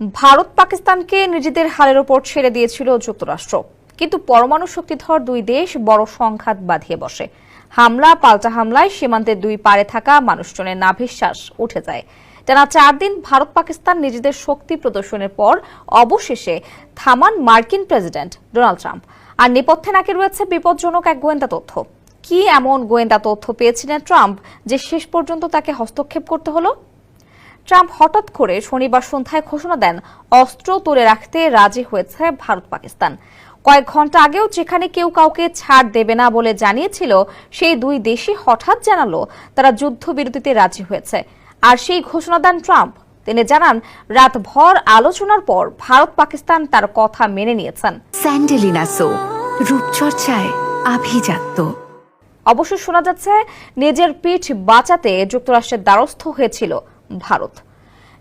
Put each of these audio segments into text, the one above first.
ভারত পাকিস্তানকে নিজেদের হালের ওপর ছেড়ে দিয়েছিল যুক্তরাষ্ট্র। কিন্তু পরমাণু শক্তিধর দুই দেশ বড় সংঘাত বাঁধিয়ে বসে। হামলা, পাল্টা হামলায় সীমান্তের দুই পারে থাকা মানুষজনের নাভিশ্বাস উঠে যায়। টানা চার দিন ভারত পাকিস্তান নিজেদের শক্তি প্রদর্শনের পর অবশেষে থামান মার্কিন প্রেসিডেন্ট ডোনাল্ড ট্রাম্প। আর নেপথ্যে নাকি রয়েছে বিপজ্জনক এক গোয়েন্দা তথ্য। কি এমন গোয়েন্দা তথ্য পেয়েছিলেন ট্রাম্প যে শেষ পর্যন্ত তাকে হস্তক্ষেপ করতে হলো? ট্রাম্প হঠাৎ করে শনিবার সন্ধ্যায় ঘোষণা দেন অস্ত্র তুলে রাখতে রাজি হয়েছে ভারত পাকিস্তান। কয়েক ঘণ্টা আগেও যেখানে কেউ কাউকে ছাড় দেবে না বলে জানিয়েছিল সেই দুই দেশই হঠাৎ জানালো তারা যুদ্ধবিরতিতে রাজি হয়েছে। আর সেই ঘোষণা দেন ট্রাম্প। তিনি জানান রাতভর আলোচনার পর ভারত পাকিস্তান তার কথা মেনে নিয়েছেন। স্যান্ডেলিনা সো রূপচর্চায় আভিজাত্য। অবশ্য শোনা যাচ্ছে নিজের পিঠ বাঁচাতে যুক্তরাষ্ট্রের দ্বারস্থ হয়েছিল। ভারত।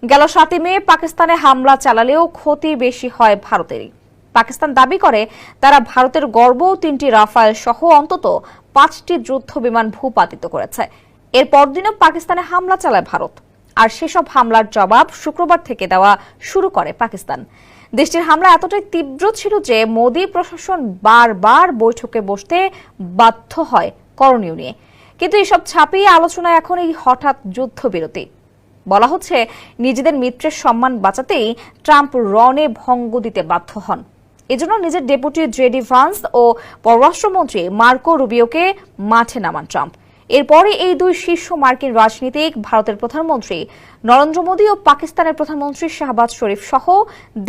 গেল সাতই মে পাকিস্তানে হামলা চালালেও ক্ষতি বেশি হয় ভারতেরই। পাকিস্তান দাবি করে, তারা ভারতের গর্ব তিনটি রাফায়েল সহ অন্তত পাঁচটি যুদ্ধ বিমান ভূপাতিত করেছে। এর পরদিনও পাকিস্তানে হামলা চালায় ভারত। আর সেসব হামলার জবাব শুক্রবার থেকে দেওয়া শুরু করে পাকিস্তান। দেশটির হামলা এতটাই তীব্র ছিল যে মোদী প্রশাসন বারবার বৈঠকে বসতে বাধ্য হয় করণীয় নিয়ে। কিন্তু এসব ছাপিয়ে আলোচনায় এখন এই হঠাৎ যুদ্ধবিরতি। বলা হচ্ছে, নিজেদের মিত্রের সম্মান বাঁচাতেই ট্রাম্প রনে ভঙ্গ দিতে বাধ্য হন। এজন্য নিজের ডেপুটি জেডি ভান্স ও পররাষ্ট্রমন্ত্রী মার্কো রুবিওকে মাঠে নামান ট্রাম্প। এরপরে এই দুই শীর্ষ মার্কিন রাজনীতিক ভারতের প্রধানমন্ত্রী নরেন্দ্র মোদী ও পাকিস্তানের প্রধানমন্ত্রী শাহবাজ শরীফ সহ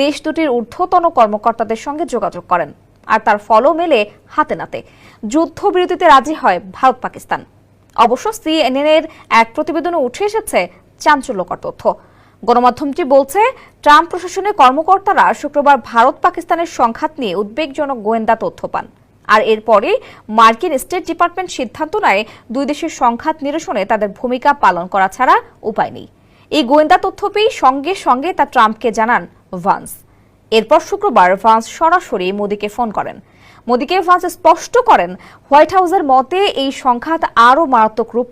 দেশ দুটির ঊর্ধ্বতন কর্মকর্তাদের সঙ্গে যোগাযোগ করেন আর তার ফলও মেলে হাতে নাতে। যুদ্ধবিরতিতে রাজি হয় ভারত পাকিস্তান অবশ্য সিএনএন এর এক প্রতিবেদনে উঠে এসেছে চাঞ্চল্যকর তথ্য। গণমাধ্যমটি বলছে, ট্রাম্প প্রশাসনের কর্মকর্তারা শুক্রবার ভারত পাকিস্তানের সংঘাত নিয়ে উদ্বেগজনক গোয়েন্দা তথ্য পান। আর এরপরে মার্কিন স্টেট ডিপার্টমেন্ট সিদ্ধান্ত নেয়, দুই দেশের সংঘাত নিরসনে তাদের ভূমিকা পালন করা ছাড়া উপায় নেই। এই গোয়েন্দা তথ্য পেয়ে সঙ্গে সঙ্গে তা ট্রাম্পকে জানান ভান্স। এরপর শুক্রবার ভান্স সরাসরি মোদীকে ফোন করেন। মোদীকে ভান্স স্পষ্ট করেন, হোয়াইট হাউসের মতে এই সংঘাত আরও মারাত্মক রূপ